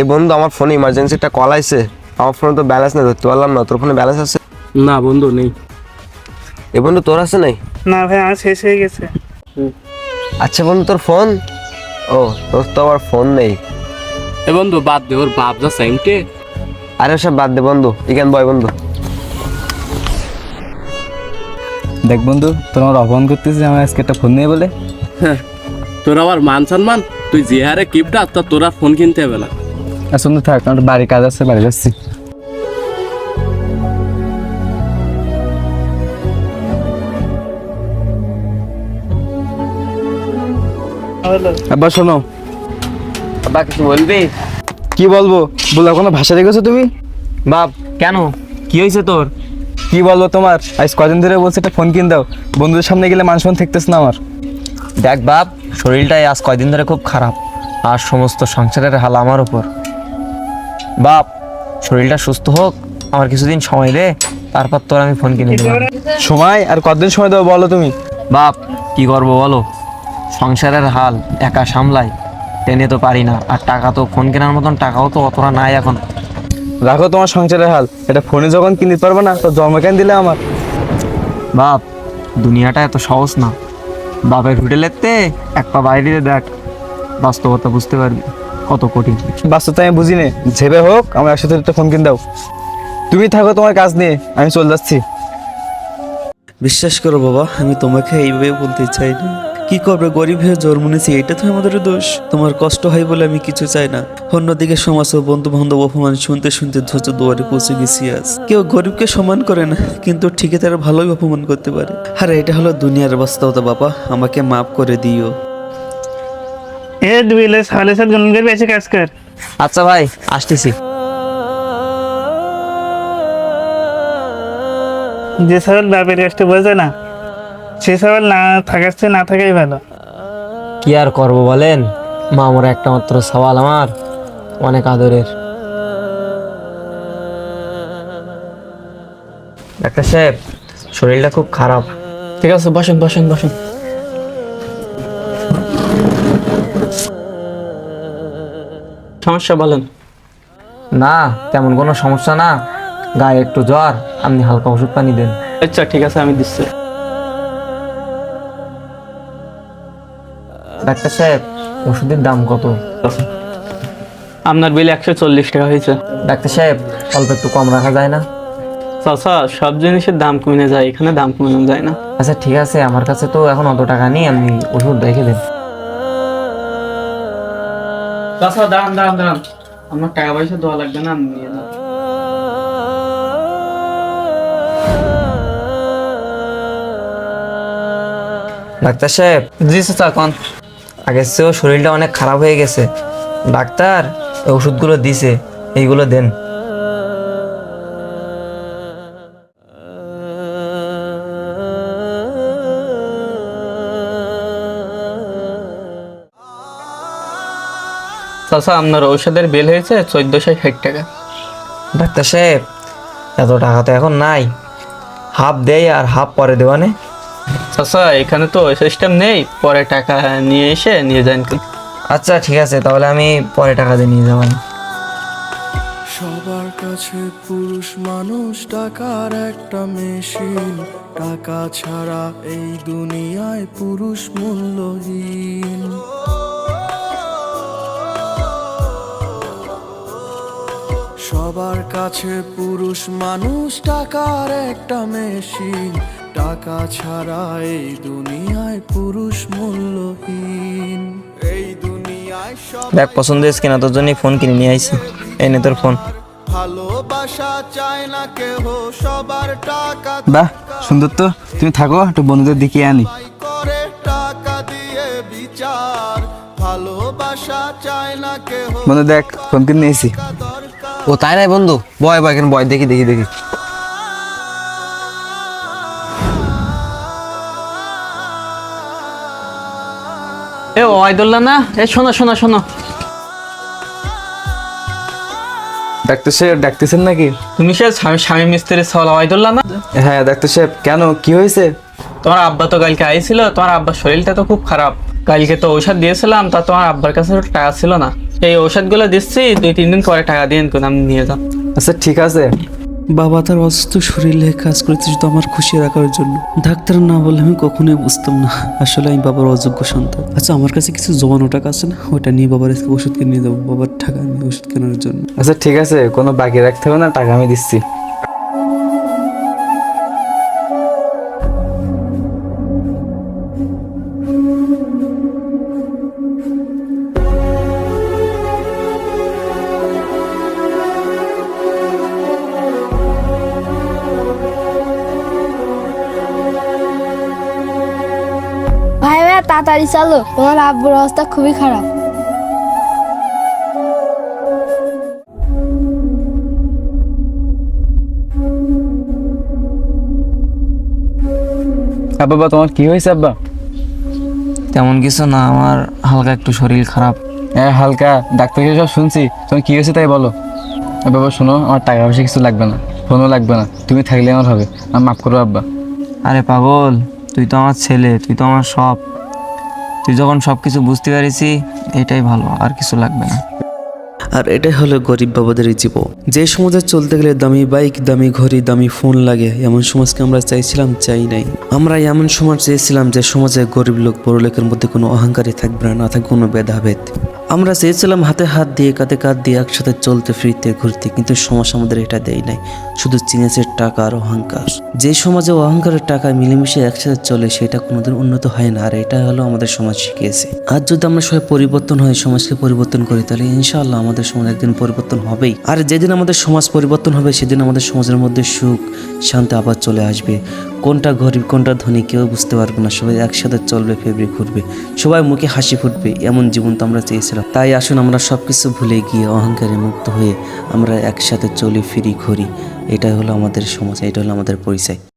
এই বন্ধু আমার ফোনে ইমার্জেন্সি একটা কল আইছে। আমার ফোনে তো ব্যালেন্স নেই ধরতে পারলাম না। তোর ফোনে ব্যালেন্স আছে? না বন্ধু নেই। এই বন্ধু তোর আছে নাই? না ভাই আমার শেষ হয়ে গেছে। আচ্ছা বন্ধু তোর ফোন ও তোর তো আবার ফোন নেই। এ বন্ধু বাদ দে ওর বাপ যা সাইমটে আরে সব বাদ দে বন্ধু ইকেন বয় বন্ধু। দেখ বন্ধু তোর আমার অপমান করতেছিস আমার আজকে একটা ফোন নেই বলে? হ্যাঁ তোর আবার মান সম্মান? তুই যে হারে কিপটা তা তোরা ফোন কিনতে হবে না। সুন্দর থাক আমার বাড়ি কাজ আছে বাড়ি যাচ্ছি। আবার শোনো। বা কিছু বলবি? কি বলব? বলো কোনো ভাষা রেখেছো তুমি? বাপ কেন? কি হয়েছে তোর? কি বলব তোমার? আজ কদিন ধরে বলছে একটা ফোন কিন দাও। বন্ধুদের সামনে গেলে মান সম্মান থাকতেছ না আমার। দেখ বাপ শরীরটাই আজ কয়দিন ধরে খুব খারাপ। আর সমস্ত সংসারের হাল আমার উপর। বাপ শরীরটা সুস্থ হোক আমার কিছুদিন সময় দে তারপর তোর আমি ফোন কিনে দেবো। সময়? আর কতদিন সময় দেবো বলো তুমি? বাপ কি করব বলো? সংসারের হাল একা সামলাই টেনে তো পারি না। আর টাকা তো ফোন কেনার মতন টাকাও তো অতটা নাই এখন। রাখো তোমার সংসারের হাল। এটা ফোনে যখন কিনতে পারবে না তো জন্ম কেন দিলে আমার? বাপ দুনিয়াটা এত সহজ না। বাপের হোটেলেতে এক পা বাইরে দেখ। বাস্তবতা বুঝতে পারবি। কত কঠিন। বাস্তবতা আমি বুঝি নে ঝেবে হোক আমার একসাথে একটা ফোন কিন দাও। তুমি থাকো তোমার কাজ নিয়ে আমি চলে যাচ্ছি। বিশ্বাস করো বাবা আমি তোমাকে এইভাবে বলতে চাই না। কি করবে গরিব হয়ে জন্ম নিয়েছি এটা তো আমাদের দোষ। তোমার কষ্ট হয় বলে আমি কিছু চাই না। অন্যদিকে সমাজ ও বন্ধু বান্ধব অপমান শুনতে শুনতে ধৈর্য দুয়ারে পৌঁছে গেছি আজ। কেউ গরিবকে সম্মান করে না কিন্তু ঠিকই তারা ভালোই অপমান করতে পারে। আর এটা হলো দুনিয়ার বাস্তবতা বাবা আমাকে মাফ করে দিও। এ দুইলে সালে সাল গন করবি এসে কাজ কর। আচ্ছা ভাই আসতেছি। যে সবাল বাপের কাজটা বোঝে না সে সবাল না থাকাচ্ছে না থাকাই ভালো। কি আর করব বলেন? মা আমার একটা মাত্র সওয়াল আমার অনেক আদরের। ডাক্তার সাহেব শরীরটা খুব খারাপ। ঠিক আছে বসেন বসেন বসেন। সমস্যা বলেন? না তেমন কোনো সমস্যা না। গায়ে একটু জ্বর আপনি হালকা ওষুধ পানি দেন। আচ্ছা ঠিক আছে আমি দিচ্ছি। ডাক্তার সাহেব ওষুধের দাম কত? আপনার বিল একশো চল্লিশ টাকা হয়েছে। ডাক্তার সাহেব অল্প একটু কম রাখা যায় না? চাচা সব জিনিসের দাম কমে যায় এখানে দাম কমানো যায় না। আচ্ছা ঠিক আছে আমার কাছে তো এখন অত টাকা নেই আপনি ওষুধ রেখে দেন। চাচা দাঁড়ান দাঁড়ান দাঁড়ান। আমার টাকা পয়সা দেওয়া লাগবে না আমি নিয়ে ডাক্তার সাহেব? জি চাচা কন? আগের চেয়েও শরীরটা অনেক খারাপ হয়ে গেছে। ডাক্তার ওষুধগুলো দিছে এইগুলো দেন। চাচা আপনার ঔষধের বিল হয়েছে চোদ্দশো ষাট টাকা। ডাক্তার সাহেব এত টাকা তো এখন নাই। হাফ দেয় আর হাফ পরে দেওয়ানে চাচা এখানে তো সিস্টেম নেই পরে টাকা নিয়ে এসে নিয়ে যান। আচ্ছা ঠিক আছে তাহলে আমি পরে টাকা দিয়ে নিয়ে যাবেন সবার কাছে পুরুষ মানুষ টাকার একটা মেশিন টাকা ছাড়া এই দুনিয়ায় পুরুষ মূল্যহীন। সবার কাছে পুরুষ মানুষ টাকার একটা মেশিন টাকা ছাড়া এই দুনিয়ায় পুরুষ মূল্যহীন। এই দুনিয়ায় সব দেখ পছন্দ হয়েছে কিনা তোর জন্যই ফোন কিনে নিয়ে আইছি। এই নে তোর ফোন ভালোবাসা চায় না কেহ সবার টাকা বাহ সুন্দর তো। তুমি থাকো একটু বন্ধুদের দিকে আনি। করে টাকা দিয়ে বিচার। ভালোবাসা চায় না কেহ বন্ধু দেখ ফোন কিনে নিয়েছি ও তাই নাই বন্ধু? বয় বয় কেন বয়? দেখি দেখি দেখি। এ ওয়াইদুল্লাহ না? এ শোনো শোনো শোনো। ডাক্তার সাহেব ডাকতেছেন নাকি? তুমি সে স্বামী স্বামী মিস্ত্রি সওয়াল ওয়াইদুল্লাহ না? হ্যাঁ ডাক্তার সাহেব কেন? কি হয়েছে? তোমার আব্বা তো কালকে আইছিল তোমার আব্বার শরীরটা তো খুব খারাপ। কালকে তো ঔষধ দিয়েছিলাম তা তোমার আব্বার কাছে টাকা ছিল না। এই ঔষধগুলো দিচ্ছি দুই তিন দিন পরে টাকা দিয়ে আমি নিয়ে যাও। আচ্ছা ঠিক আছে। বাবা তার অসুস্থ শরীরে কাজ করেছে শুধু আমার খুশি রাখার জন্য। ডাক্তার না বললে আমি কখনোই বুঝতাম না। আসলে আমি বাবার অযোগ্য সন্তান। আচ্ছা আমার কাছে কিছু জমানো টাকা আছে না? ওটা নিয়ে বাবার আজকে ওষুধ কিনে নিয়ে যাব বাবার টাকা নিয়ে ওষুধ কেনার জন্য। আচ্ছা ঠিক আছে। কোনো বাকি রাখতে হবে না টাকা আমি দিচ্ছি। তাড়াতাড়ি চলো। তোমার আব্বুর অবস্থা খুবই খারাপ। আব্বা তোমার কি হয়েছে আব্বা? তেমন কিছু না আমার হালকা একটু শরীর খারাপ। হ্যাঁ হালকা। ডাক্তার কাছে সব শুনছি। তোমার কি হয়েছে তাই বলো। বাবা শোনো আমার টাকা পয়সা কিছু লাগবে না। ফোনও লাগবে না। তুমি থাকলে আমার হবে। আমার মাফ করব আব্বা। আরে পাগল তুই তো আমার ছেলে তুই তো আমার সব। তুই যখন সব কিছু বুঝতে পেরেছি, এটাই ভালো, আর কিছু লাগবে না। আর এটাই হলো গরিব বাবাদের জীবন। যে সমাজে চলতে গেলে দামি বাইক, দামি ঘড়ি, দামি ফোন লাগে, এমন সমাজকে আমরা চাইছিলাম, চাই নাই। আমরা এমন সমাজ চেয়েছিলাম যে সমাজে গরিব লোক বড় লোকের মধ্যে কোনো অহংকারই থাকবে না না থাকবে কোনো ভেদাভেদ। আমরা চেয়েছিলাম হাতে হাত দিয়ে, কাঁধে কাঁধ দিয়ে একসাথে চলতে, ফিরতে, ঘুরতে, কিন্তু সমাজ আমাদের এটা দেয় নাই। শুধু চিনেছে টাকা আর অহংকার। যে সমাজে অহংকারের টাকা মিলেমিশে একসাথে চলে, সেটা কোনোদিন উন্নত হয় না। আর এটা হলো আমাদের সমাজ শিখিয়েছে। আর যদি আমরা সবাই পরিবর্তন হয় সমাজকে পরিবর্তন করি, তাহলে ইনশাআল্লাহ আমাদের সমাজ একদিন পরিবর্তন হবেই। আর যেদিন আমাদের সমাজ পরিবর্তন হবে, সেদিন আমাদের সমাজের মধ্যে সুখ, শান্তি আবার চলে আসবে। কোনটা গরিব, কোনটা ধনী, কেউ বুঝতে পারবে না। সবাই একসাথে চলবে, ফেবরে ঘুরবে। সবাই মুখে হাসি ফুটবে, এমন জীবন তো আমরা চেয়েছিলাম। তাই আসুন আমরা সব কিছু ভুলে গিয়ে অহংকারে মুক্ত হয়ে আমরা একসাথে চলি, ফিরি, ঘুরি। এটাই হলো আমাদের সমাজ এটা হলো আমাদের পরিচয়।